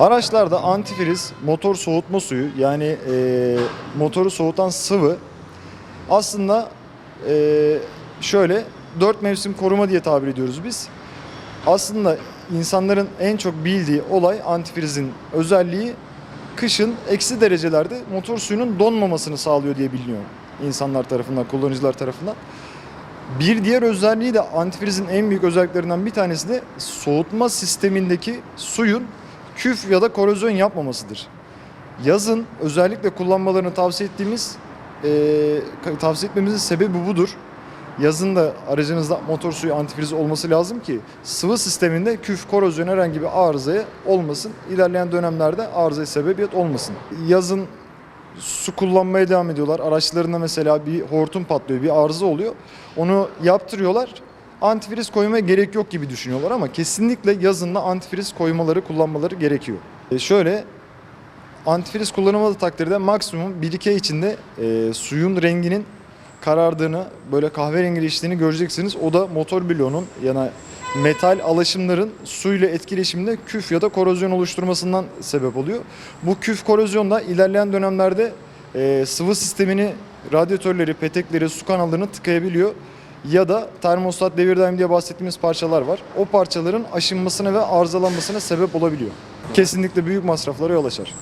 Araçlarda antifriz, motor soğutma suyu yani e, motoru soğutan sıvı aslında e, şöyle dört mevsim koruma diye tabir ediyoruz biz. Aslında insanların en çok bildiği olay antifrizin özelliği kışın eksi derecelerde motor suyunun donmamasını sağlıyor diye biliniyor insanlar tarafından, kullanıcılar tarafından. Bir diğer özelliği de antifrizin en büyük özelliklerinden bir tanesi de soğutma sistemindeki suyun küf ya da korozyon yapmamasıdır. Yazın özellikle kullanmalarını tavsiye ettiğimiz, eee, tavsiye etmemizin sebebi budur. Yazın da aracınızda motor suyu antifriz olması lazım ki sıvı sisteminde küf, korozyon herhangi bir arızaya olmasın. İlerleyen dönemlerde arızaya sebebiyet olmasın. Yazın su kullanmaya devam ediyorlar. Araçlarında mesela bir hortum patlıyor, bir arıza oluyor. Onu yaptırıyorlar. Antifriz koymaya gerek yok gibi düşünüyorlar ama kesinlikle yazında antifriz koymaları, kullanmaları gerekiyor. E şöyle antifriz kullanılmadığı takdirde maksimum 1-2 ay içinde e, suyun renginin karardığını, böyle kahverengileştiğini göreceksiniz. O da motor bloğunun yani metal alaşımların suyla etkileşiminde küf ya da korozyon oluşturmasından sebep oluyor. Bu küf korozyon da ilerleyen dönemlerde e, sıvı sistemini, radyatörleri, petekleri, su kanallarını tıkayabiliyor. Ya da termostat devir daim diye bahsettiğimiz parçalar var. O parçaların aşınmasına ve arızalanmasına sebep olabiliyor. Kesinlikle büyük masraflara yol açar.